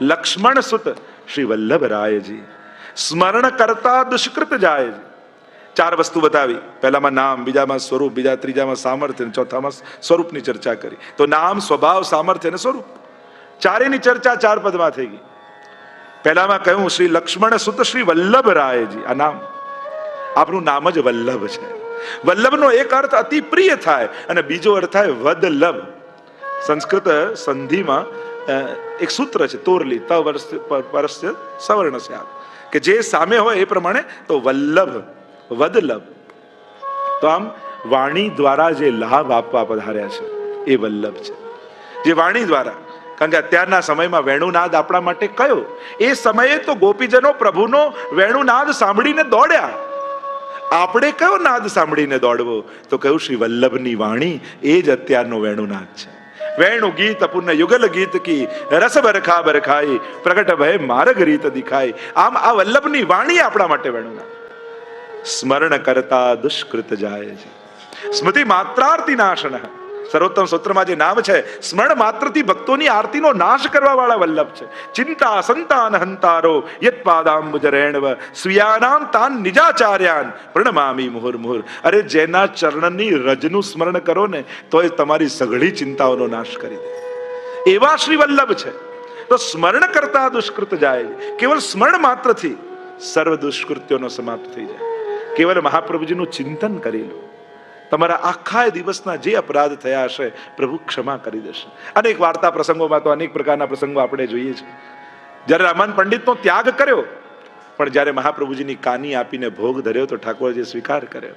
લક્ષ્મણ સુત શ્રી વલ્લભ રાયજી સ્મરણ કરતા દુષ્કૃત જાય ચાર વસ્તુ બતાવી. પહેલામાં નામ, બીજામાં સ્વરૂપ, બીજા ત્રીજામાં સામર્થ્ય ચોથામાં સ્વરૂપની ચર્ચા કરી. તો નામ, સ્વભાવ, સામર્થ્ય અને સ્વરૂપ. ચારેની ચર્ચા ચાર પદમાં થઈ ગઈ. પહેલામાં કહ્યું, શ્રી લક્ષ્મણ સુત શ્રી વલ્લભ રાયજી આ નામ. આપણું નામ જ વલ્લભ છે. વલ્લભનો એક અર્થ અતિ પ્રિય થાય અને બીજો અર્થ થાય વદલભ. સંસ્કૃત સંધિમાં એક સૂત્ર છે, તોરલી ત વર્ષ પરસ્ય સવર્ણ સ્યાદ કે જે સામે હોય એ પ્રમાણે તો વલ્લભ, વદલભ. તો આમ વાણી દ્વારા જે લાભ આપવા પધાર્યા છે, એ વલ્લભ છે. જે વાણી દ્વારા, કારણ કે અત્યારના સમયમાં વેણુનાદ આપણા માટે કયો? એ સમયે તો ગોપીજનો પ્રભુનો વેણુનાદ સાંભળીને દોડ્યા. આપણે કયો નાદ સાંભળીને દોડવો? તો કયું શ્રી વલ્લભની વાણી એ જ અત્યારનો વેણુનાદ છે. વેણુ ગીત, પુન યુગલ ગીત કી, રસ બરખા બરખાઈ, પ્રગટ ભય માર્ગ રીત દિખાય આમ આ વલ્લભની વાણી આપણા માટે વેણુના. સ્મરણ કરતા દુષ્કૃત જાય છે. સ્મૃતિ માત્રાર્તિ નાશન. સર્વોત્તમ સૂત્રમાં જે નામ છે, સ્મરણ માત્રથી ભક્તોની આરતીનો નાશ કરવા વાળા વલ્લભ છે. ચિંતા સંતાન હંતારો યત સ્વિયાનામ તાન નિજાચાર્યાન, પ્રણમામી મુહુર મુહુર. અરે જેના ચરણની રજનું સ્મરણ કરો ને તો એ તમારી સઘળી ચિંતાઓનો નાશ કરી દે. એવા શ્રી વલ્લભ છે. તો સ્મરણ કરતા દુષ્કૃત જાય. કેવલ સ્મરણ માત્રથી સર્વ દુષ્કૃત્યોનો સમાપ્ત થઈ જાય. કેવલ મહાપ્રભુજીનું ચિંતન કરી લો. તમારા આખા દિવસના જે અપરાધ થયા હશે, પ્રભુ ક્ષમા કરી દેશે. અનેક વાર્તા પ્રસંગોમાં તો અનેક પ્રકારના પ્રસંગો આપણે જોઈએ છીએ જ્યારે રામાન પંડિતનો ત્યાગ કર્યો, પણ જ્યારે મહાપ્રભુજીની કાની આપીને ભોગ ધર્યો, તો ઠાકોરજીએ સ્વીકાર કર્યો.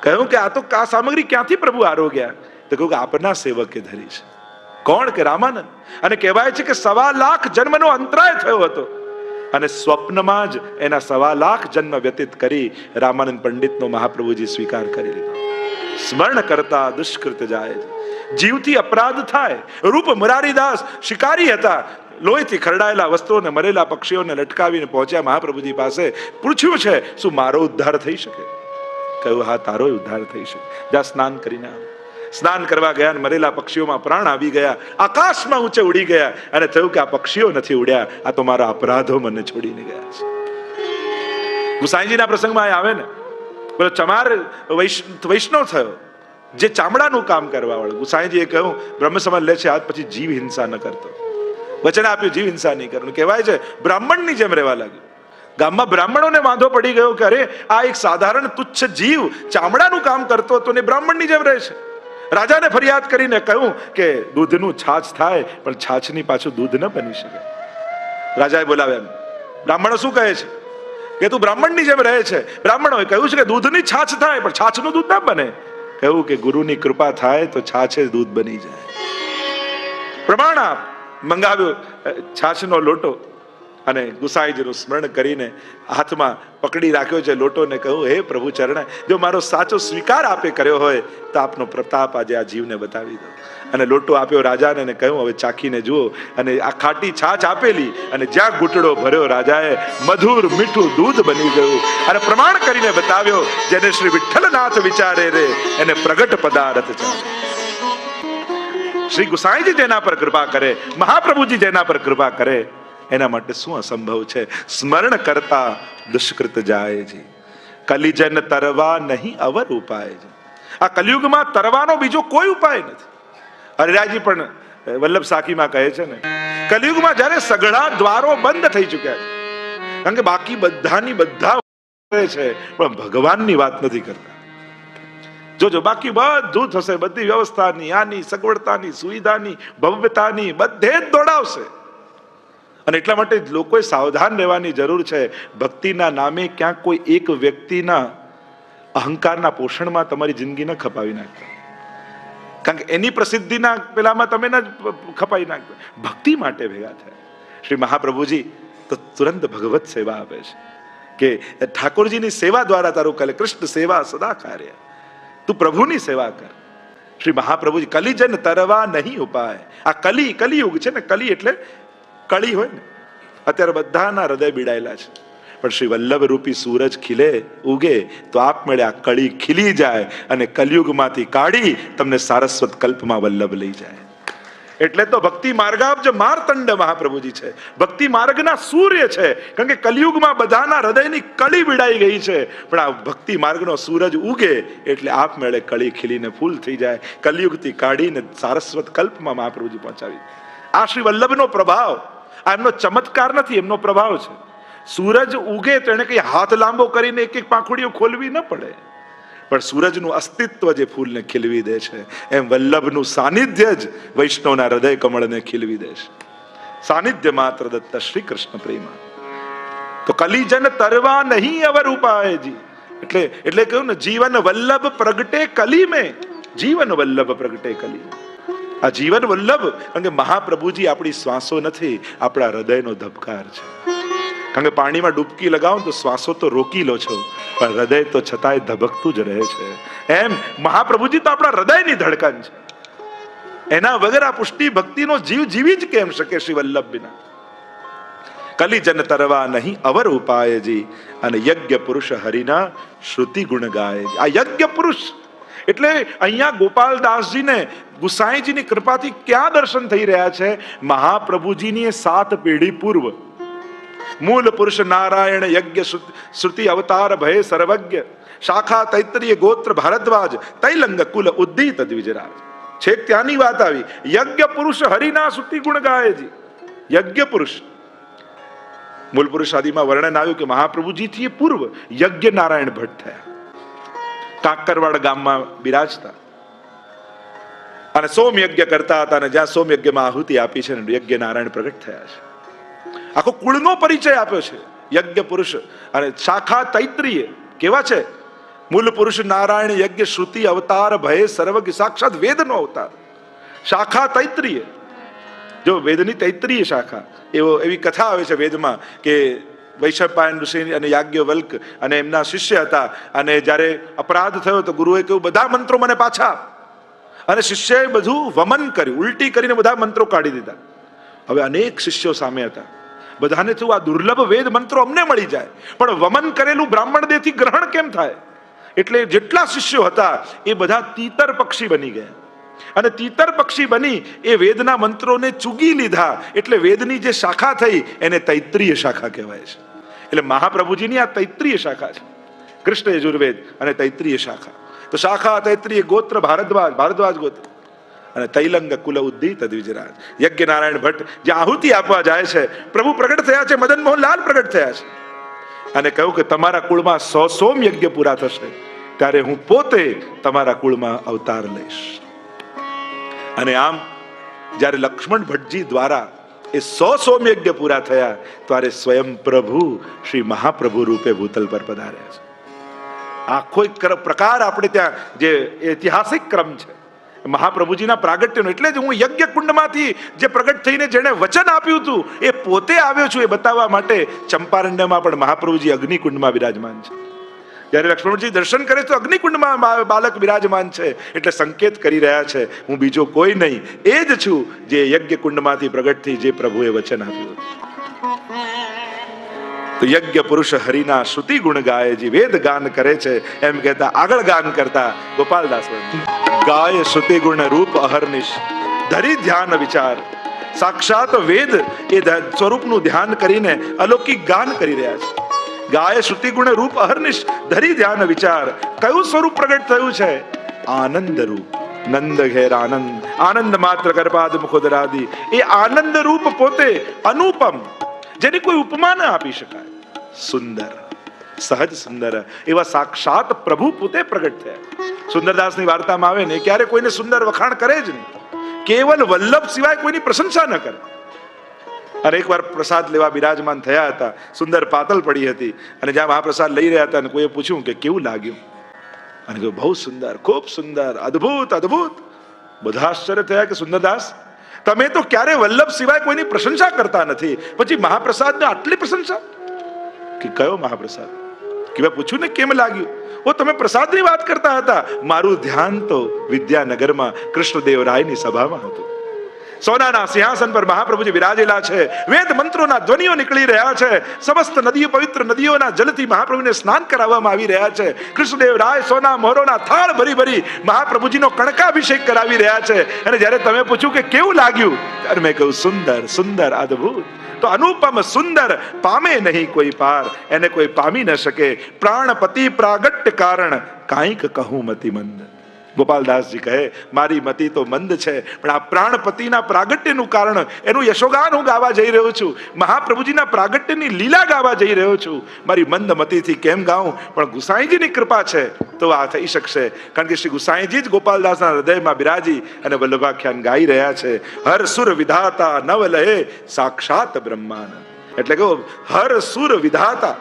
કહ્યું કે આ તો આ સામગ્રી ક્યાંથી પ્રભુ આરોગ્યા તો કહ્યું કે આપના સેવકે ધરી છે. કોણ? કે રામાનંદ. અને કહેવાય છે કે સવા લાખ જન્મનો અંતરાય થયો હતો. અને સ્વપ્નમાં જ એના સવા લાખ જન્મ વ્યતીત કરી રામાનંદ પંડિતનો મહાપ્રભુજી સ્વીકાર કરી લીધો. સ્મરણ કરતા દુષ્કૃત જાય જીવથી અપરાધ થાય. રૂપ મરારીદાસ શિકારી હતા. લોહીથી ખરડાયેલા વસ્તુઓને, મરેલા પક્ષીઓને લટકાવીને પહોંચ્યા મહાપ્રભુજી પાસે. પૂછ્યું છે, શું મારો ઉદ્ધાર થઈ શકે? કહ્યું, હા, તારો ઉદ્ધાર થઈ શકે. જા, સ્નાન કરીને સ્નાન કરવા ગયા મરેલા પક્ષીઓમાં પ્રાણ આવી ગયા. આકાશમાં ઊંચે ઉડી ગયા અને થયું કે આ પક્ષીઓ નથી ઉડ્યા. આ તો મારા અપરાધો મને છોડીને ગયા છે. ગુસાઈજીના પ્રસંગમાં આવે ને. પેલો ચમાર વૈષ્ણવ થયો, જે ચામડાનું કામ કરવા વાળો. ગુસાઈજીએ કહ્યું બ્રહ્મ સમાજ લે છે, આજ પછી જીવ હિંસા ન કરતો. વચન આપ્યું, જીવ હિંસા નહીં કરવાનું. કહેવાય છે, બ્રાહ્મણની જેમ રહેવા લાગ્યું. ગામમાં બ્રાહ્મણોને વાંધો પડી ગયો કે, અરે, આ એક સાધારણ તુચ્છ જીવ ચામડાનું કામ કરતો હતો ને બ્રાહ્મણની જેમ રહે છે રાજાને ફરિયાદ કરીને કહ્યું કે, દૂધનું છાછ થાય, પણ છાછની પાછું દૂધ ન બની શકે. રાજાએ બોલાવ્યા. બ્રાહ્મણો શું કહે છે? કે તું બ્રાહ્મણની જેમ રહે છે. બ્રાહ્મણોએ કહ્યું છે કે દૂધની છાછ થાય, પણ છાછનું દૂધ ના બને. કહ્યું કે ગુરુની કૃપા થાય તો છાછે દૂધ બની જાય. પ્રમાણ આપ મંગાવ્યો છાછનો લોટો અને ગુસાઈજીનું સ્મરણ કરીને હાથમાં પકડી રાખ્યો છે લોટોને કહ્યું, હે પ્રભુ ચરણ, જો મારો સાચો સ્વીકાર આપે કર્યો હોય તો આપનો પ્રતાપ આજે આ જીવને બતાવી દો અને લોટો આપ્યો રાજાને અને કહ્યું, હવે ચાખીને જુઓ. અને આ ખાટી છાછ આપેલી અને જ્યાં ઘૂંટડો ભર્યો રાજાએ મધુર મીઠું દૂધ બની ગયું. અને પ્રમાણ કરીને બતાવ્યો, જેને શ્રી વિઠ્ઠલનાથ વિચારે રે, એને પ્રગટ પદાર્થ છે. શ્રી ગુસાઈજી જેના પર કૃપા કરે, મહાપ્રભુજી જેના પર કૃપા કરે, એના માટે શું અસંભવ છે? સ્મરણ કરતા દુષ્કૃત જાય છે. કલિજન તરવા નહીં અવર ઉપાય છે. આ કલયુગમાં તરવાનો બીજો કોઈ ઉપાય નથી. હરિરાજી પણ વલ્લભ સાકીમાં કહે છે ને, કલયુગમાં જ્યારે સઘળા દ્વારો બંધ થઈ ચૂક્યા છે. કારણ કે બાકી બધાની બધા છે, પણ ભગવાનની વાત નથી કરતા. જોજો, બાકી બધું થશે, બધી વ્યવસ્થાની, આની સગવડતાની, સુવિધાની, ભવ્યતાની, બધે જ દોડાવશે. અને એટલા માટે લોકોએ સાવધાન રહેવાની જરૂર છે. ભક્તિના નામે ક્યાંક કોઈ એક વ્યક્તિના અહંકારના પોષણમાં તમારી જિંદગી ન ખપાવી નાખતા. કારણ કે એની પ્રસિદ્ધિના પેલામાં તમે ન ખપાઈ નાખતા. ભક્તિ માટે ભેગા થયા. શ્રી મહાપ્રભુજી, તો તુરંત ભગવત સેવા આપે છે. કે ઠાકોરજીની સેવા દ્વારા તારું કલે કૃષ્ણ સેવા સદા કાર્ય. તું પ્રભુની સેવા કર. શ્રી મહાપ્રભુજી, કલિજન તરવા નહીં ઉપાય. આ કલી, કલિયુગ છે ને, કલી એટલે કળી હોય ને. અત્યારે બધાના હૃદય બીડાયેલા છે. પણ શ્રી વલ્લભ રૂપી સૂરજ ખીલે, ઉગે, તો આપમેળે આ કળી ખીલી જાય અને કલયુગમાંથી કાઢી તમને સારસ્વત કલ્પમાં વલ્લભ લઈ જાય. એટલે તો ભક્તિ માર્ગાબ્જ મારતંડ મહાપ્રભુજી છે. ભક્તિ માર્ગના સૂર્ય છે. કારણ કે કલયુગમાં બધાના હૃદયની કળી વિડાઈ ગઈ છે. પણ આ ભક્તિ માર્ગનો સૂરજ ઉગે એટલે આપમેળે કળી ખીલીને ફૂલ થઈ જાય. કલયુગથી કાઢીને સારસ્વત કલ્પમાં મહાપ્રભુજી પહોંચાવી આ શ્રી વલ્લભનો પ્રભાવ. આ એમનો ચમત્કાર નથી, એમનો પ્રભાવ છે. સૂરજ ઉગે તો એને કઈ હાથ લાંબો કરીને એક એક પાંખુડીઓ ખોલવી ન પડે. પણ સૂરજનું અસ્તિત્વ જે ફૂલને ખીલવી દે છે, એમ વલ્લભનું સાનિધ્ય જ વૈષ્ણવના હૃદય કમળને ખીલવી દે છે. સાનિધ્ય માત્ર દત્ત શ્રી કૃષ્ણ પ્રેમા. તો કલિજન તરવા નહીં અવર ઉપાયજી. એટલે એટલે કહ્યું ને, જીવન વલ્લભ પ્રગટે કલી મેં. જીવન વલ્લભ પ્રગટે કલી આ જીવન વલ્લભ કારણ કે મહાપ્રભુજી આપણી શ્વાસો નથી, આપણા હૃદયનો ધબકાર છે. કારણ કે પાણીમાં ડૂબકી લગાવો તો શ્વાસો તો રોકી લો છો, પણ હૃદય તો છતાંય ધબકતું જ રહે છે. એમ મહાપ્રભુજી તો આપણા હૃદયની ધડકન છે. એના વગર આ પુષ્ટિ ભક્તિનો જીવ જીવી જ કેમ શકે શ્રી વલ્લભ બિના કલિજન તરવા નહીં અવર ઉપાયજી અને યજ્ઞ પુરુષ હરિના શ્રુતિ ગુણ ગાય આ યજ્ઞ પુરુષ એટલે અહીંયા ગોપાલદાસજીને ગુસાઈજીની કૃપાથી ક્યાં દર્શન થઈ રહ્યા છે? મહાપ્રભુજીની સાત પેઢી પૂર્વ. મૂળ પુરુષ નારાયણ યજ્ઞ શ્રુતિ અવતાર ભય સર્વજ્ઞ શાખા તૈતરીય ગોત્ર ભારદ્વાજ તૈલંગ કુલ ઉદ્દીત દ્વિજરાજ છેક ત્યાંની વાત આવી યજ્ઞ પુરુષ હરિના સુતિ ગુણ ગાયજી યજ્ઞ પુરુષ મૂળ પુરુષ આદિમાં વર્ણન આવ્યું કે મહાપ્રભુજીથી પૂર્વ યજ્ઞ નારાયણ ભટ્ટ થયા કાંકરવાડ ગામમાં બિરાજતા અને સોમ યજ્ઞ કરતા હતા અને જ્યાં સોમ યજ્ઞમાં આહુતિ આપી છે ને યજ્ઞ નારાયણ પ્રગટ થયા છે આખો કુળનો પરિચય આપ્યો છે. યજ્ઞ પુરુષ. અને શાખા તૈત્રીય. કેવા છે? મૂળ પુરુષ નારાયણ યજ્ઞ શ્રુતિ અવતાર ભય સર્વજ્ઞ સાક્ષાત વેદનો અવતાર. શાખા તૈત્રીય. જો વેદની તૈત્રીય શાખા, એવો એવી કથા આવે છે વેદમાં કે વૈશંપાયન ઋષિ અને યાજ્ઞવલ્ક અને એમના શિષ્ય હતા. અને જ્યારે અપરાધ થયો તો ગુરુએ કહ્યું, બધા મંત્રો મને પાછા અને શિષ્યએ બધું વમન કર્યું, ઉલટી કરીને બધા મંત્રો કાઢી દીધા. હવે અનેક શિષ્યો સામે હતા. બધાને થયું, આ દુર્લભ વેદ મંત્રો અમને મળી જાય. પણ વમન કરેલું બ્રાહ્મણ દેહથી ગ્રહણ કેમ થાય? એટલે જેટલા શિષ્યો હતા, એ બધા તીતર પક્ષી બની ગયા. અને તીતર પક્ષી બની, એ વેદના મંત્રોને ચૂગી લીધા. એટલે વેદની જે શાખા થઈ, એને તૈત્રીય શાખા કહેવાય છે. એટલે મહાપ્રભુજીની આ તૈત્રીય શાખા છે. કૃષ્ણ યજુર્વેદ અને તૈત્રીય શાખા. તો શાખા, તૈત્રીય ગોત્ર, ભારદ્વાજ ભારદ્વાજ ગોત્ર. અને તૈલંગ કુલ ઉદ્દીત તદ્વિજરાજ યજ્ઞ નારાયણ ભટ્ટ જે આહુતિ આપવા જાય છે, પ્રભુ પ્રગટ થયા છે, મદન મોહન લાલ પ્રગટ થયા છે. અને કહ્યું કે તમારા કુળમાં સો સોમ યજ્ઞ પૂરા થશે, ત્યારે હું પોતે તમારા કુળમાં અવતાર લઈશ. અને આમ, જ્યારે લક્ષ્મણ ભટ્ટજી દ્વારા એ સો સોમ યજ્ઞ પૂરા થયા, ત્યારે સ્વયં પ્રભુ શ્રી મહાપ્રભુ રૂપે ભૂતલ પર પધાર્યા છે. આખો એક ક્ર- પ્રકાર આપણે ત્યાં જે ઐતિહાસિક ક્રમ છે. મહાપ્રભુજીના પ્રાગટ્યનો એટલે જ હું યજ્ઞ કુંડમાંથી જે પ્રગટ થઈને જેણે વચન આપ્યું હતું, એ પોતે આવ્યો છું એ બતાવવા માટે ચંપારણ્યમાં પણ મહાપ્રભુજી અગ્નિકુંડમાં બિરાજમાન છે. જ્યારે લક્ષ્મણજી દર્શન કરે તો અગ્નિકુંડમાં બાલક બિરાજમાન છે. એટલે સંકેત કરી રહ્યા છે, હું બીજો કોઈ નહીં. એ જ છું જે યજ્ઞ કુંડમાંથી પ્રગટ થઈ જે પ્રભુએ વચન આપ્યું હતું. તો યજ્ઞ પુરુષ હરિના શ્રુતિ ગુણ ગાય જે વેદ ગાન કરે છે. એમ કહેતા આગળ ગાન કરતા ગોપાલદાસ. ગાય શ્રુતિ ગુણ રૂપ અહર્નિશ, ધરી ધ્યાન વિચાર. સાક્ષાત વેદ એ સ્વરૂપનું ધ્યાન કરીને અલૌકિક ગાન કરી રહ્યા છે. ગાય શ્રુતિ ગુણ રૂપ અહર્નિશ, ધરી ધ્યાન વિચાર. કયું સ્વરૂપ પ્રગટ થયું છે? આનંદ રૂપ. નંદ ઘેર આનંદ. આનંદ માત્ર કરપાદ મુખોદરાદી. એ આનંદ રૂપ પોતે અનુપમ, જેની કોઈ ઉપમા ન આપી શકાય. સુંદર સહજ સુંદર એવા સાક્ષાત પ્રભુ પોતે પ્રગટ થયા સુંદરદાસની વાર્તામાં આવે ને ક્યારે કોઈને સુંદર વખાણ કરે જ નહીં કેવલ વલ્લભ સિવાય કોઈની પ્રશંસા ન કરે અને એકવાર પ્રસાદ લેવા બિરાજમાન થયા હતા સુંદર પાતલ પડી હતી અને જ્યાં મહાપ્રસાદ લઈ રહ્યા હતા અને કોઈએ પૂછ્યું કે કેવું લાગ્યું? અને કહ્યું, બહુ સુંદર, ખૂબ સુંદર, અદ્ભુત અદ્ભુત. બધા આશ્ચર્ય થયા કે, સુંદરદાસ, તમે તો ક્યારે વલ્લભ સિવાય કોઈની પ્રશંસા કરતા નથી? પછી મહાપ્રસાદને આટલી પ્રશંસા? કે કયો મહાપ્રસાદ? કે મેં પૂછ્યું ને કેમ લાગ્યું? ઓ, તમે પ્રસાદની વાત કરતા હતા. મારું ધ્યાન તો વિદ્યાનગરમાં કૃષ્ણદેવરાયની સભામાં હતું. સોનાના સિંહાસન પર મહાપ્રભુજી વિરાજેલા છે. વેદ મંત્રોના ધ્વનિઓ નીકળી રહ્યા છે. સમસ્ત નદીઓ, પવિત્ર નદીઓના જલથી મહાપ્રભુને સ્નાન કરાવવામાં આવી રહ્યા છે. કૃષ્ણદેવ રાય, સોના મોરોના થાળ ભરી ભરી મહાપ્રભુજીનો કણકાભિષેક કરાવી રહ્યા છે. અને જ્યારે તમે પૂછ્યું કે કેવું લાગ્યું, ત્યારે મેં કહ્યું, સુંદર સુંદર, અદ્ભુત. તો અનુપમ સુંદર પામે નહીં કોઈ પાર. એને કોઈ પામી ન શકે. પ્રાણપતિ પ્રાગટ્ય કારણ કાંઈક કહું મતિ મંદ ગોપાલદાસજી કહે, મારી મતિ તો મંદ છે, પણ આ પ્રાણપતિના પ્રાગટ્યનું કારણ એનું યશોગાન હું ગાવા જઈ રહ્યો છું. મહાપ્રભુજીના પ્રાગટ્યની લીલા ગાવા જઈ રહ્યો છું. મારી મંદ મતિથી કેમ ગાઉં? પણ ગુસાઈજીની કૃપા છે તો આ થઈ શકશે. કારણ કે શ્રી ગુસાઈજી જ ગોપાલદાસના હૃદયમાં બિરાજી અને વલ્લભાખ્યાન ગાઈ રહ્યા છે. હર સુર વિધાતા નવ લહે સાક્ષાત બ્રહ્માનંદ. એટલે કહો હર સુર વિધાતા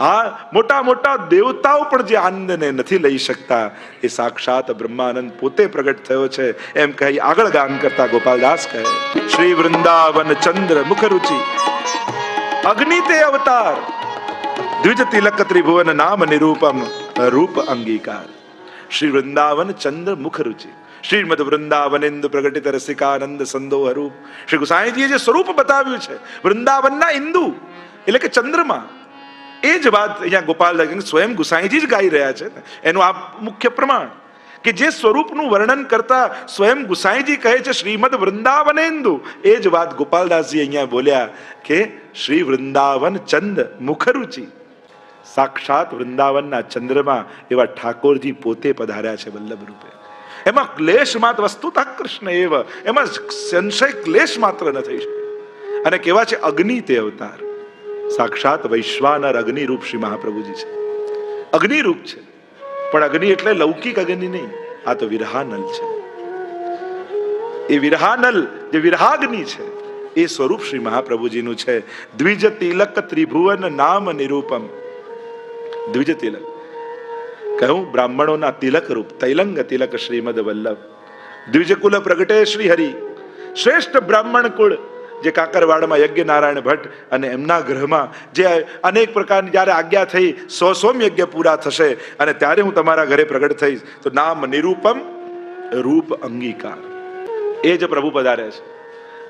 આ મોટા મોટા દેવતાઓ પણ જે આનંદને નથી લઈ શકતા, એ સાક્ષાત બ્રહ્માનંદ પોતે પ્રગટ થયો છે. એમ કહી આગળ ગાન કરતા ગોપાલદાસ કહે, શ્રી વૃંદાવન ચંદ્ર મુખ રુચિ, અગ્નિ તે અવતાર, દ્વિજ તિલક ત્રિભુવન નામ નિરૂપમ રૂપ અંગીકાર. શ્રી વૃંદાવન ચંદ્ર મુખ રુચિ, શ્રીમદ વૃંદાવનેન્દુ પ્રગટિત રસિકાનંદ સંદો હરૂપ શ્રી ગુસાઈજીએ જે સ્વરૂપ બતાવ્યું છે, વૃંદાવનના ઇન્દુ એટલે કે ચંદ્રમા એ જ વાત અહીંયા ગોપાલ સ્વયં ગુસાઈજી જ ગાઈ રહ્યા છે. એનું આ મુખ્ય પ્રમાણ. કે જે સ્વરૂપનું વર્ણન કરતા સ્વયં ગુસાઈજી કહે છે શ્રીમદ વૃંદાવનેન્દુ. એ જ વાત ગોપાલદાસજી અહીંયા બોલ્યા કે શ્રી વૃંદાવન ચંદ મુખરુચિ. સાક્ષાત વૃંદાવનના ચંદ્રમાં એવા ઠાકોરજી પોતે પધાર્યા છે વલ્લભ રૂપે. એમાં ક્લેશ માત્ર વસ્તુતા કૃષ્ણ એવ. એમાં સંશય ક્લેશ માત્ર ન થઈ શકે. અને કેવા છે અગ્નિ તે અવતાર. સાક્ષાત વૈશ્વાનર અગ્નિરૂપ શ્રી મહાપ્રભુજી છે. અગ્નિરૂપ છે. પણ અગ્નિ એટલે લૌકિક અગ્નિ નહીં, આ તો વિરહાનલ છે. એ વિરહાનલ જે વિરહાગ્નિ છે, એ સ્વરૂપ શ્રી મહાપ્રભુજીનું છે. દ્વિજ તિલક ત્રિભુવન નામ નિરૂપમ. દ્વિજ તિલક કહું, બ્રાહ્મણોના તિલક રૂપ, તૈલંગ તિલક શ્રીમદ વલ્લભ. દ્વિજ કુલ પ્રગટે શ્રી હરિ. શ્રેષ્ઠ બ્રાહ્મણ કુળ. જે કાકરવાડમાં યજ્ઞ નારાયણ ભટ્ટ અને એમના ગ્રહમાં જે અનેક પ્રકારની જ્યારે આજ્ઞા થઈ, સો સોમ યજ્ઞ પૂરા થશે અને ત્યારે હું તમારા ઘરે પ્રગટ થઈશ. તો નામ નિરૂપમ, રૂપ અંગીકાર. એ જ પ્રભુ પધારે છે.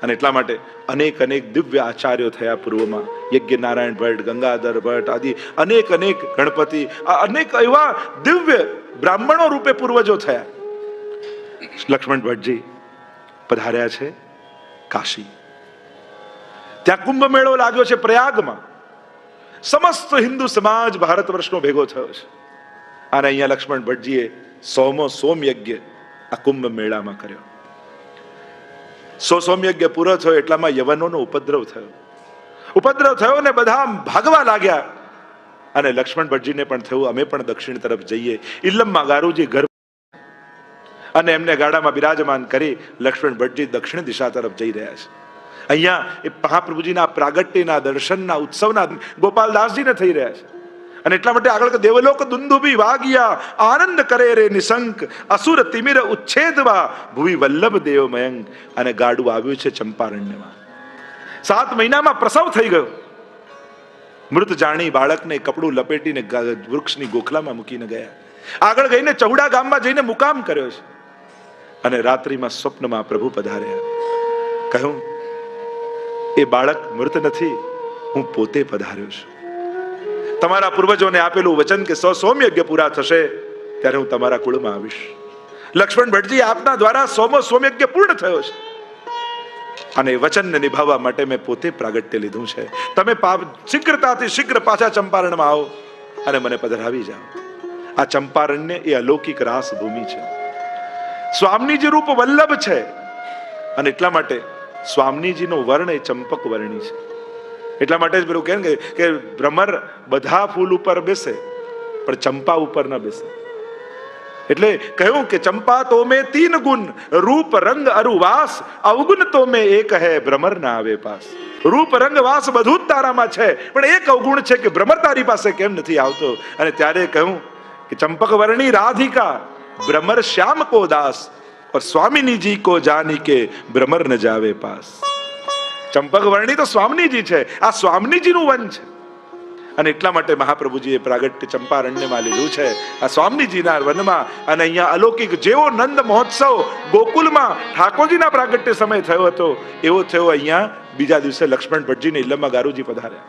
અને એટલા માટે અનેક અનેક દિવ્ય આચાર્યો થયા પૂર્વમાં. યજ્ઞ નારાયણ ભટ્ટ, ગંગાધર ભટ્ટ આદિ અનેક અનેક ગણપતિ અનેક એવા દિવ્ય બ્રાહ્મણો રૂપે પૂર્વજો થયા. લક્ષ્મણ ભટ્ટજી પધાર્યા છે. કાશી. ત્યાં કુંભ મેળો લાગ્યો છે પ્રયાગમાં. સમસ્ત હિન્દુ સમાજ ભારત વર્ષનો ભેગો થયો છે. અને અહીંયા લક્ષ્મણ ભટ્ટજીએ સોમો સોમ યજ્ઞ આ કુંભ મેળામાં કર્યો. સો સોમયજ્ઞ પૂરો થયો એટલામાં યવનોનો ઉપદ્રવ થયો. ઉપદ્રવ થયો ને બધા ભાગવા લાગ્યા. અને લક્ષ્મણ ભટ્ટજીને પણ થયું, અમે પણ દક્ષિણ તરફ જઈએ. ઇલમમાં ગારુજી ઘર અને એમને ગાડામાં બિરાજમાન કરી લક્ષ્મણ ભટ્ટજી દક્ષિણ દિશા તરફ જઈ રહ્યા છે. અહીંયા એ મહાપ્રભુજીના પ્રાગટ્યના દર્શનના ઉત્સવના ગોપાલદાસજીને થઈ રહ્યા છે. અને એટલા માટે આગળ દેવલોક દુંદુભી વાગ્યા, આનંદ કરે રે નિશંક અસુર તિમિર ઉચ્છેદવા, ભુવિ વલ્લભ દેવ મયંક અને ગાડું આવ્યું છે ચંપારણ્યમાં. સાત મહિનામાં પ્રસવ થઈ ગયો. મૃત જાણી બાળકને કપડું લપેટીને વૃક્ષની ગોખલામાં મૂકીને ગયા. આગળ ગઈને ચૌડા ગામમાં જઈને મુકામ કર્યો છે. અને રાત્રિમાં સ્વપ્નમાં પ્રભુ પધાર્યા. કહ્યું એ બાળક મૃત નથી, હું પોતે પધાર્યો છું. તમારા પૂર્વજોને આપેલું વચન કે સો સોમ યજ્ઞ પૂરા થશે, ત્યારે હું તમારા કુળમાં આવીશ. લક્ષ્મણ ભટ્ટજી આપના દ્વારા સોમો સોમ યજ્ઞ પૂર્ણ થયો છે. અને વચનને નિભાવવા માટે મેં પોતે પ્રાગટ્ય લીધું છે. તમે પાપ શીઘ્રતાથી શીઘ્ર પાછા ચંપારણમાં આવો અને મને પધરાવી જાઓ. આ ચંપારણ્ય એ અલૌકિક રાસ ભૂમિ છે. સ્વામીજી રૂપ વલ્લભ છે. અને એટલા માટે સ્વામીજીનો વર્ણ એ ચંપક વર્ણી છે. એટલા માટે જ પેલું કે- કે ભ્રમર બધા ફૂલ ઉપર બેસે, પણ ચંપા ઉપર ન બેસે. એટલે કહ્યું કે ચંપા તો મે તીન ગુણ, રૂપ, રંગ અરુ વાસ અવગુણ તો મે એક હે, ભ્રમર ના આવે પાસ. રૂપ, રંગ, વાસ બધું જ તારામાં છે, પણ એક અવગુણ છે કે ભ્રમર તારી પાસે કેમ નથી આવતો? અને ત્યારે કહ્યું કે ચંપક વર્ણી રાધિકા, ભ્રમર શ્યામ કો દાસ पर સ્વામીની કો જાની કે ભ્રમર ન જાવે પાસ ચંપક વર્ણી તો સ્વામીજી છે આ સ્વામીજીનું વન છે અને એટલા માટે મહાપ્રભુજીએ પ્રાગટ્ય ચંપારણ્યમાં લીધું છે આ સ્વામીજીના વનમાં અને અહીંયા અલૌકિક જેવો નંદ મહોત્સવ ગોકુલમાં ઠાકોરજીના પ્રાગટ્ય સમય થયો હતો એવો થયો અહીંયા બીજા દિવસે લક્ષ્મણ ભટ્ટજીને ઇલમમાં ગારુજી પધાર્યા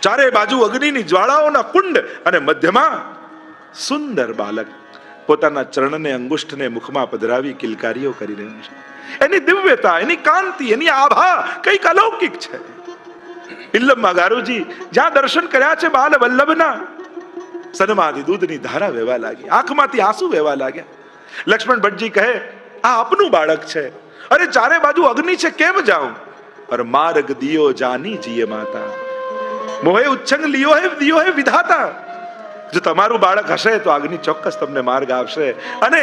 ચારે બાજુ અગ્નિની જ્વાળાઓના કુંડ અને મધ્યમાં સુંદર બાલક પોતાના ચરણને, અંગુષ્ઠને મુખમાં પધરાવી કિલકારીઓ કરી રહ્યું છે. એની દિવ્યતા, એની કાંતિ, એની આભા કંઈક અલૌકિક છે. ઇલ્લમમાં ગારુજી જ્યાં દર્શન કર્યા છે બાલ વલ્લભના સનમાંથી દૂધની ધારા વહેવા લાગી, આંખમાંથી આંસુ વહેવા લાગ્યા. લક્ષ્મણ ભટ્ટજી કહે, આ આપનું બાળક છે. અરે ચારે બાજુ અગ્નિ છે, કેમ જાઉં? પર માર્ગ દિયો જાની જીએ માતા. મોહે ઉચ્છંગ લિયો હે દિયો હે વિધાતા. જો તમારું બાળક હશે તો આગની ચોક્કસ તમને માર્ગ આપશે અને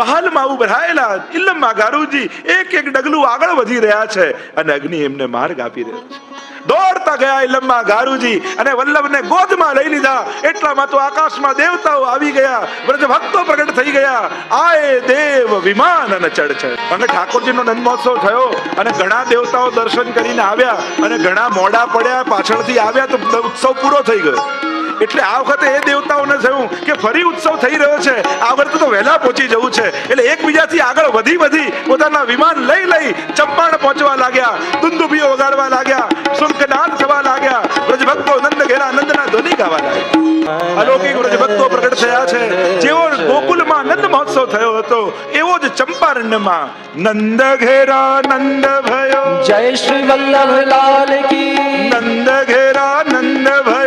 વહાલમાં ઉભરાયેલા ઇલ્લમમાં ગારુજી એક એક ડગલું આગળ વધી રહ્યા છે અને અગ્નિ એમને માર્ગ આપી રહ્યો છે. દોડતા ગયા ઇલમમાં ગારુજી અને વલ્લભને ગોદમાં લઈ લીધા. એટલામાં તો આકાશમાં દેવતાઓ આવી ગયા. વ્રજ ભક્તો પ્રગટ થઈ ગયા. આય દેવ વિમાન અને ચડ છે અને ઠાકોરજીનો નંદ મહોત્સવ થયો અને ઘણા દેવતાઓ દર્શન કરીને આવ્યા અને ઘણા મોડા પડ્યા. પાછળથી આવ્યા તો ઉત્સવ પૂરો થઈ ગયો. એટલે આ વખતે એ દેવતાઓને થયું કે ફરી ઉત્સવ થઈ રહ્યો છે. આ વખતે તો વહેલા પહોંચી જવું છે. એટલે એકબીજાથી આગળ વધી વધી પોતાના વિમાન લઈ લઈ ચંપાણ પહોંચવા લાગ્યા દુંદુભીઓ વગાડવા લાગ્યા શુલ્કનાદ થવા લાગ્યા વ્રજભક્તો નંદ ઘેરા નંદના ધ્વનિ ગાવા લાગ્યા. અલૌકિક વ્રજભક્તો પ્રગટ થયા છે. જેવો ગોકુલમાં નંદ મહોત્સવ થયો હતો એવો જ ચંપારણ્યમાં નંદ ઘેરા નંદ ભયો. જય શ્રી વલ્લભ લાલ કી. નંદ ઘેરા નંદ ભયો.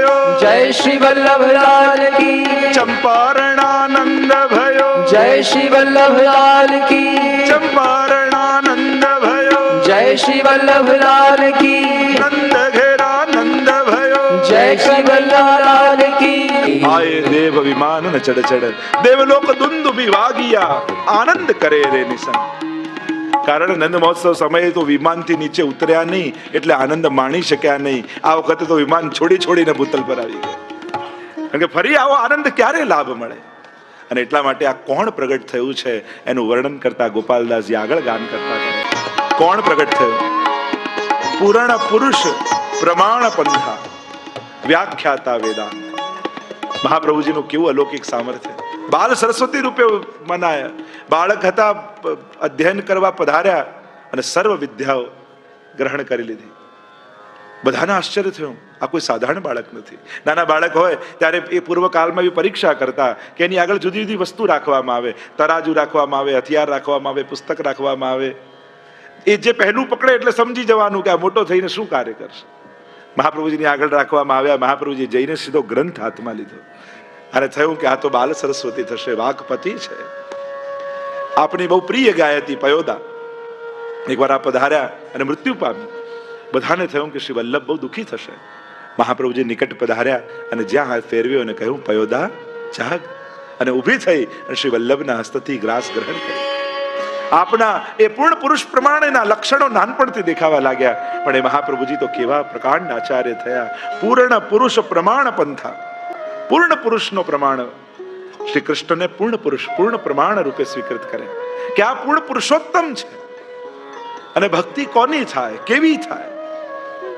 જય શ્રી વલ્લભ લાલ કી ચંપારણાનંદ ભયો જય શ્રી વલ્લભ લાલ કી ચંપારણાનંદ ભયો જય શ્રી વલ્લભ લાલ કી નંદ ઘેરા નંદ ભયો જય શ્રી વલ્લભ લાલ કી આય દેવ વિમાન ન ચડ ચડ દેવલોક દુંદુભી વાગિયા આનંદ કરે રે નિસંગ કારણ નંદ મહોત્સવ સમયે તો વિમાનથી નીચે ઉતર્યા નહીં, એટલે આનંદ માણી શક્યા નહીં. આ વખતે તો વિમાન છોડી છોડીને ભૂતલ પર આવી ગયા. કારણ કે ફરી આવો આનંદ ક્યારે લાભ મળે? અને એટલા માટે આ કોણ પ્રગટ થયું છે એનું વર્ણન કરતા ગોપાલદાસજી આગળ ગાન કરતા કરે કોણ પ્રગટ થયું? પૂરણ પુરુષ પ્રમાણ પંથા, વ્યાખ્યાતા વેદાંત. મહાપ્રભુજીનું કેવું અલૌકિક સામર્થ્ય? બાલ સરસ્વતી રૂપે મનાયા. બાળક હતા અધ્યયન કરવા પધાર્યા અને સર્વ વિદ્યાઓ ગ્રહણ કરી લીધી. બધાને આશ્ચર્ય થયું, આ કોઈ સાધારણ બાળક નથી. નાના બાળક હોય, ત્યારે એ પૂર્વકાલમાં બી પરીક્ષા કરતા કે એની આગળ જુદી જુદી વસ્તુ રાખવામાં આવે. તરાજુ રાખવામાં આવે, હથિયાર રાખવામાં આવે, પુસ્તક રાખવામાં આવે. એ જે પહેલું પકડે એટલે સમજી જવાનું કે આ મોટો થઈને શું કાર્ય કરશે. મહાપ્રભુજીની આગળ રાખવામાં આવ્યા મહાપ્રભુજી જઈને સીધો ગ્રંથ હાથમાં લીધો. અને થયું કે આ તો બાલ સરસ્વતી થશે વાકપતિ છે. આપણી બહુ પ્રિય ગાયતી પયોદા એકવાર આ પધાર્યા અને મૃત્યુ પામી બધાને થયું કે શ્રી વલ્લભ બહુ દુઃખી થશે. મહાપ્રભુજી નિકટ પધાર્યા અને જ્યાં હાથ ફેરવ્યો અને કહ્યું, પયોદા, જાગ. અને ઊભી થઈ અને શ્રી વલ્લભના હસ્તથી ગ્રાસ ગ્રહણ કરી આપના એ પૂર્ણ પુરુષ પ્રમાણેના લક્ષણો નાનપણથી દેખાવા લાગ્યા, પણ એ મહાપ્રભુજી તો કેવા પ્રકાંડ આચાર્ય થયા. પૂર્ણ પુરુષ પ્રમાણ પંથા પૂર્ણ પુરુષનો પ્રમાણ શ્રી કૃષ્ણને પૂર્ણ પુરુષ, પૂર્ણ પ્રમાણ રૂપે સ્વીકૃત કરે. કે આ પૂર્ણ પુરુષોત્તમ છે. અને ભક્તિ કોની થાય? કેવી થાય?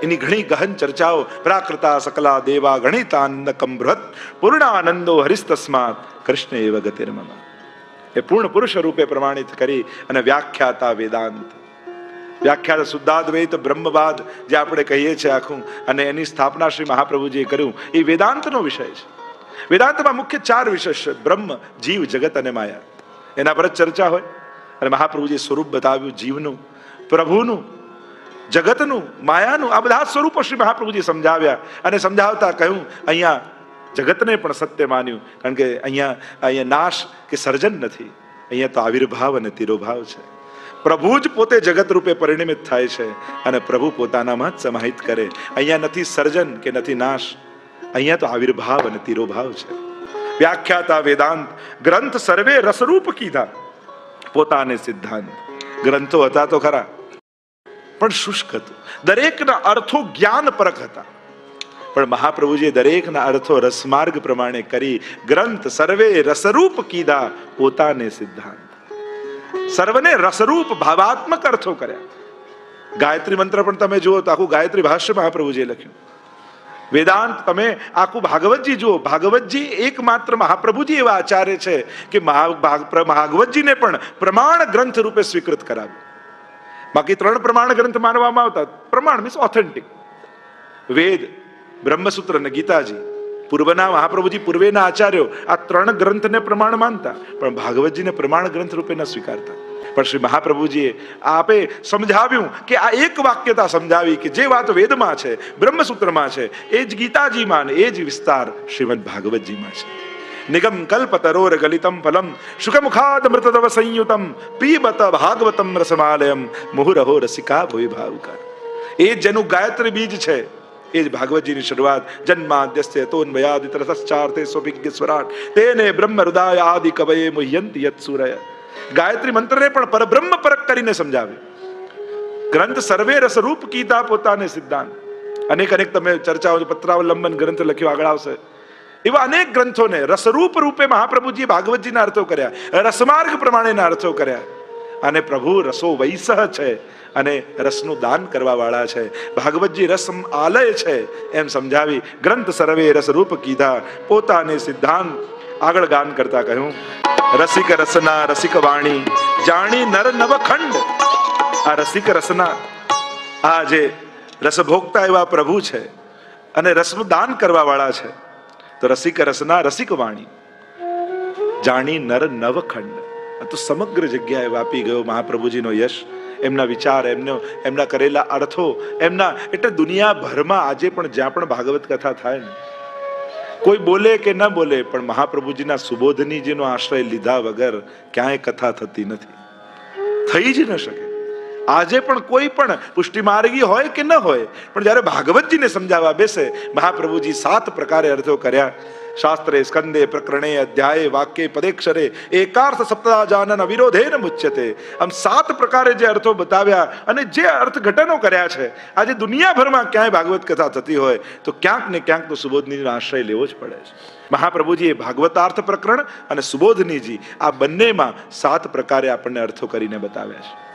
એની ઘણી ગહન ચર્ચાઓ. પ્રાકૃતા સકલા દેવા ગણિતાનકમ બૃહત. પૂર્ણ આનંદો હરિસ્તસ્માત. કૃષ્ણ એવ ગતિર્મમ. એ પૂર્ણ પુરુષ રૂપે પ્રમાણિત કરી અને વ્યાખ્યાતા વેદાંત વ્યાખ્યાત શુદ્ધાદ્વૈત બ્રહ્મવાદ જે આપણે કહીએ છીએ આખું, અને એની સ્થાપના શ્રી મહાપ્રભુજીએ કર્યું, એ વેદાંતનો વિષય છે. વેદાંતમાં મુખ્ય ચાર વિષય છે, બ્રહ્મ, જીવ, જગત અને માયા. એના પર જ ચર્ચા હોય. અને મહાપ્રભુજીએ સ્વરૂપ બતાવ્યું જીવનું, પ્રભુનું, જગતનું, માયાનું, આ બધા સ્વરૂપો શ્રી મહાપ્રભુજી સમજાવ્યા. અને સમજાવતા કહ્યું, અહીંયા જગતને પણ સત્ય માન્યું, કારણ કે અહીંયા અહીંયા નાશ કે સર્જન નથી. અહીંયા તો આવિર્ભાવ અને તિરોભાવ છે. પ્રભુ જ પોતે જગત રૂપે પરિણમિત થાય છે અને પ્રભુ પોતાનામાં જ સમાહિત કરે. અહીંયા નથી સર્જન કે નથી નાશ. અહીંયા તો આવિર્ભાવ અને તિરોભાવ છે. વ્યાખ્યાતા વેદાંત, ગ્રંથ સર્વે રસરૂપ કીધા. પોતાને સિદ્ધાંત. ગ્રંથો હતા તો ખરા. પણ શુષ્ક હતું. દરેકના અર્થો જ્ઞાન પરક હતા. પણ મહાપ્રભુજીએ દરેકના અર્થો રસમાર્ગ પ્રમાણે કરી ગ્રંથ સર્વે રસરૂપ કીધા પોતાને સિદ્ધાંત. સર્વને રસરૂપ ભાવાત્મક અર્થો કર્યા. ગાયત્રી મંત્ર પણ તમે જુઓ તો આખું ગાયત્રી ભાષ્ય મહાપ્રભુજીએ લખ્યું. વેદાંત તમે આખું ભાગવતજી જુઓ, ભાગવતજી એકમાત્ર મહાપ્રભુજી એવા આચાર્ય છે કે ભાગવતજીને પણ પ્રમાણ ગ્રંથ રૂપે સ્વીકૃત કરાવ્યું. બાકી ત્રણ પ્રમાણ ગ્રંથ માનવામાં આવતા. પ્રમાણ મીન્સ ઓથેન્ટિક વેદ બ્રહ્મસૂત્ર અને ગીતાજી પૂર્વના મહાપ્રભુજી પૂર્વેના આચાર્યો આ ત્રણ ગ્રંથને પ્રમાણ માનતા, પણ ભાગવતજીને પ્રમાણ ગ્રંથ રૂપે ન સ્વીકારતા. પણ શ્રી મહાપ્રભુજીએ આપે સમજાવ્યું કે આ એક વાક્યતા સમજાવી કે જે વાત વેદમાં છે, બ્રહ્મસૂત્રમાં છે, એ જ ગીતાજીમાં એ જ વિસ્તાર શ્રીમદ ભાગવતજીમાં છે. નિગમ કલ્પતરોર ગલિતમ ફલમ શુકમુખાદ મૃતદવ સંયુતમ, પીબત ભાગવતમ રસમાલયમ, મુહુરહો રસિકા ભોય ભાવુકાર. એ જેનું ગાયત્રી બીજ છે એ જ ભાગવતજીની શરૂઆત, જન્માદ્યસ્ય તોન્વયાદિતરસશ્ચાર્તે સ્વભિજ્ઞ સ્વરાટ તેને બ્રહ્મ હૃદય આદિ કવયે મુહ્યંતિ યત સૂરય. ગાયત્રી મંત્રને પણ પરબ્રહ્મ પરક કરીને સમજાવે. ગ્રંથ સર્વે રસરૂપ કીધા પોતાને સિદ્ધાંત. અનેક અનેક તમે ચર્ચાઓ, પત્રાવલંબન ગ્રંથ લખ્યો, આગળ આવશે. એવા અનેક ગ્રંથોને રસરૂપ રૂપે મહાપ્રભુજીએ ભાગવતજીના અર્થો કર્યા, રસમાર્ગ પ્રમાણેના અર્થો કર્યા. અને પ્રભુ રસો વૈસહ છે અને રસનું દાન કરવા વાળા છે. ભાગવતજી રસ આલય છે એમ સમજાવી ગ્રંથ સર્વે રસરૂપ કીધા. પોતાને સિદ્ધાંત આગળ ગાન કરતા કહ્યું. રસિક રસના રસિક વાણી જાણી નર નવખંડ. આ રસિક રસના આ જે રસભોગતા એવા પ્રભુ છે અને રસનું દાન કરવા વાળા છે. તો રસિક રસના રસિક વાણી જાણી નર નવખંડ. તો સમગ્ર જગ્યાએ વાપી ગયો મહાપ્રભુજીનો યશ. એમના વિચાર, એમનો, એમના કરેલા અર્થો, એમના એટલે દુનિયાભરમાં આજે પણ જ્યાં પણ ભાગવત કથા થાય ને, કોઈ બોલે કે ન બોલે, પણ મહાપ્રભુજીના સુબોધનીજીનો આશ્રય લીધા વગર ક્યાંય કથા થતી નથી. થઈ જ ન શકે. આજે પણ કોઈ પણ પુષ્ટિમાર્ગી હોય કે ન હોય, પણ જ્યારે ભાગવતજીને સમજાવવા બેસે, મહાપ્રભુજી સાત પ્રકારે અર્થો કર્યા. શાસ્ત્રે સ્કંદે પ્રકરણે અધ્યાય વાક્ય પદેક્ષરે એકાર્થ સત્તાજાનન અવિરોધે ન મુચ્યતે આમ સાત પ્રકારે જે અર્થો બતાવ્યા અને જે અર્થઘટનો કર્યા છે આજે દુનિયાભરમાં ક્યાંય ભાગવત કથા થતી હોય તો ક્યાંક ને ક્યાંક તો સુબોધનીનો આશ્રય લેવો જ પડે છે મહાપ્રભુજીએ ભાગવતાર્થ પ્રકરણ અને સુબોધનીજી આ બંનેમાં સાત પ્રકારે આપણને અર્થો કરીને બતાવ્યા છે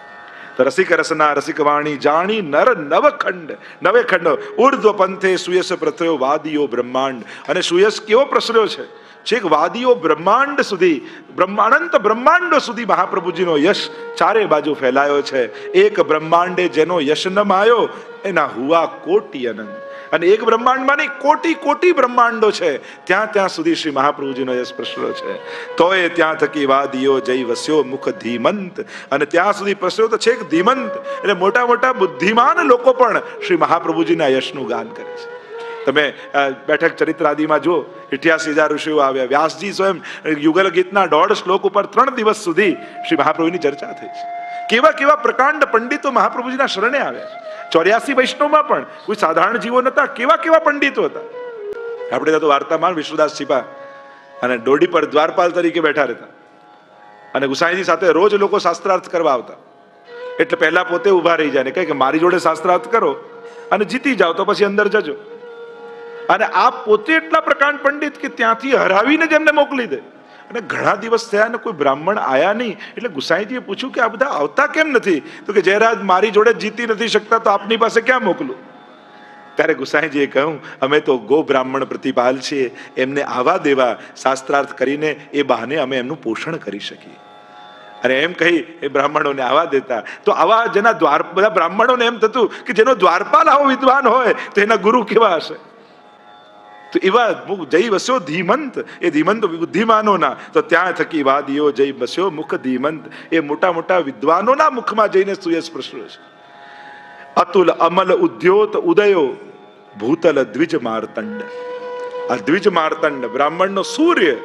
રસિક રસના રસિક જાણી નર નવખંડ નવે ખંડ ઉર્ધ્વ પંથે સુયસ પ્રથયો વાદીઓ બ્રહ્માંડ અને સુયસ કેવો પ્રસર્યો છે? છેક વાદીઓ બ્રહ્માંડ સુધી બ્રહ્માનંત બ્રહ્માંડો સુધી મહાપ્રભુજીનો યશ ચારે બાજુ ફેલાયો છે. એક બ્રહ્માંડે જેનો યશ ન માયો એના હુવા કોટી અનંત. અને એક બ્રહ્માંડમાં નહીં કોટી કોટી બ્રહ્માંડો છે. ત્યાં ત્યાં સુધી શ્રી મહાપ્રભુજીનો યશ પ્રસર્યો છે. તોય ત્યાં થકી વાદીઓ જય વસ્યો મુખ ધીમંત. અને ત્યાં સુધી પ્રસર્યો તો છેક ધીમંત. એટલે મોટા મોટા બુદ્ધિમાન લોકો પણ શ્રી મહાપ્રભુજીના યશનું ગાન કરે છે. તમે બેઠક ચરિત્રાદિમાં જુઓ. ઇઠ્યાસી હજાર ઋષિઓ આવ્યા. વ્યાસજી સ્વયં યુગલ ગીતના દોઢ શ્લોક ઉપર ત્રણ દિવસ સુધી શ્રી મહાપ્રભુની ચર્ચા થઈ છે. કેવા કેવા પ્રકાંડ પંડિતો મહાપ્રભુજીના શરણે આવ્યા છે. ચોર્યાસી વૈષ્ણવમાં પણ કોઈ સાધારણ જીવો નતા કેવા કેવા પંડિતો હતા. આપણે તો વાર્તામાં વિષ્ણુદાસ સિપા અને દોડી પર દ્વારપાલ તરીકે બેઠા રહેતા. અને ગુસાઈજી સાથે રોજ લોકો શાસ્ત્રાર્થ કરવા આવતા. એટલે પહેલા પોતે ઊભા રહી જાય ને કહે કે મારી જોડે શાસ્ત્રાર્થ કરો અને જીતી જાઓ તો પછી અંદર જજો. અને આ પોતે એટલા પ્રકાંડ પંડિત કે ત્યાંથી હરાવીને જ એમને મોકલી દે. અને ઘણા દિવસ થયા ને કોઈ બ્રાહ્મણ આયા નહીં, એટલે ગુસાઈજીએ પૂછ્યું કે આ બધા આવતા કેમ નથી? તો કે જયરાજ, મારી જોડે જીતી નથી શકતા, તો આપની પાસે ક્યાં મોકલું? ત્યારે ગુસાઈજીએ કહ્યું, અમે તો ગો બ્રાહ્મણ પ્રતિપાલ છીએ, એમને આવા દેવા શાસ્ત્રાર્થ કરીને એ બહાને અમે એમનું પોષણ કરી શકીએ. અને એમ કહી એ બ્રાહ્મણોને આવા દેતા, તો આવા જેના દ્વાર, બધા બ્રાહ્મણોને એમ થતું કે જેનો દ્વારપાલ આવો વિદ્વાન હોય, તો એના ગુરુ કેવા હશે? તો એવા મુખ જય વસ્યો ધીમંત. એ ધીમંત બુદ્ધિમાનોના તો ત્યાં થકી વાદીઓ જય વસ્યો મુખ ધીમંત. એ મોટા મોટા વિદ્વાનોના મુખમાં જઈને સુયસ પ્રશ્નો છે. અતુલ અમલ ઉદ્યોત ઉદયો ભૂતલ દ્વિજ માર્તંડ. આ દ્વિજ માર્તંડ બ્રાહ્મણનો સૂર્ય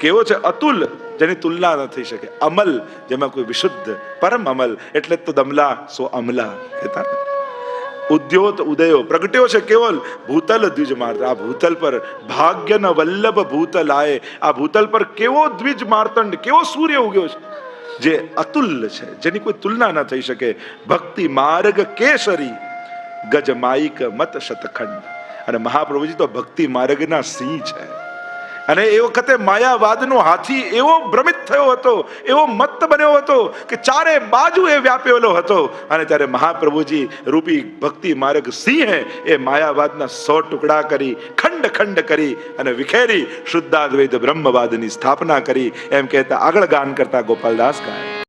કેવો છે? અતુલ, જેની તુલના ન થઈ શકે. અમલ, જેમાં કોઈ વિશુદ્ધ પરમ અમલ. એટલે તો દમલા સો અમલા કહેતા ઉદ્યોત ઉદયો. પ્રગટ્યો છે કેવલ ભૂતલ દ્વિજ માર્ત આ ભૂતલ પર ભાગ્યન વલ્લભ ભૂતલ આય આ ભૂતલ પર કેવો દ્વિજ માર્તંડ, કેવો સૂર્ય ઉગ્યો છે? જે અતુલ્ય છે, જેની કોઈ તુલના ન થઈ શકે. ભક્તિ માર્ગ કેસરી ગજમાઈક મત શતખંડ અને મહાપ્રભુજી તો ભક્તિ માર્ગના સિંહ છે. અને એ વખતે માયાવાદનો હાથી એવો ભ્રમિત થયો હતો, એવો મત બન્યો હતો કે ચારે બાજુ એ વ્યાપેલો હતો. અને ત્યારે મહાપ્રભુજી રૂપી ભક્તિ માર્ગ સિંહે એ માયાવાદના સો ટુકડા કરી, ખંડ ખંડ કરી અને વિખેરી શુદ્ધાદ્વૈત બ્રહ્મવાદની સ્થાપના કરી. એમ કહેતા આગળ ગાન કરતા ગોપાલદાસ ગાય.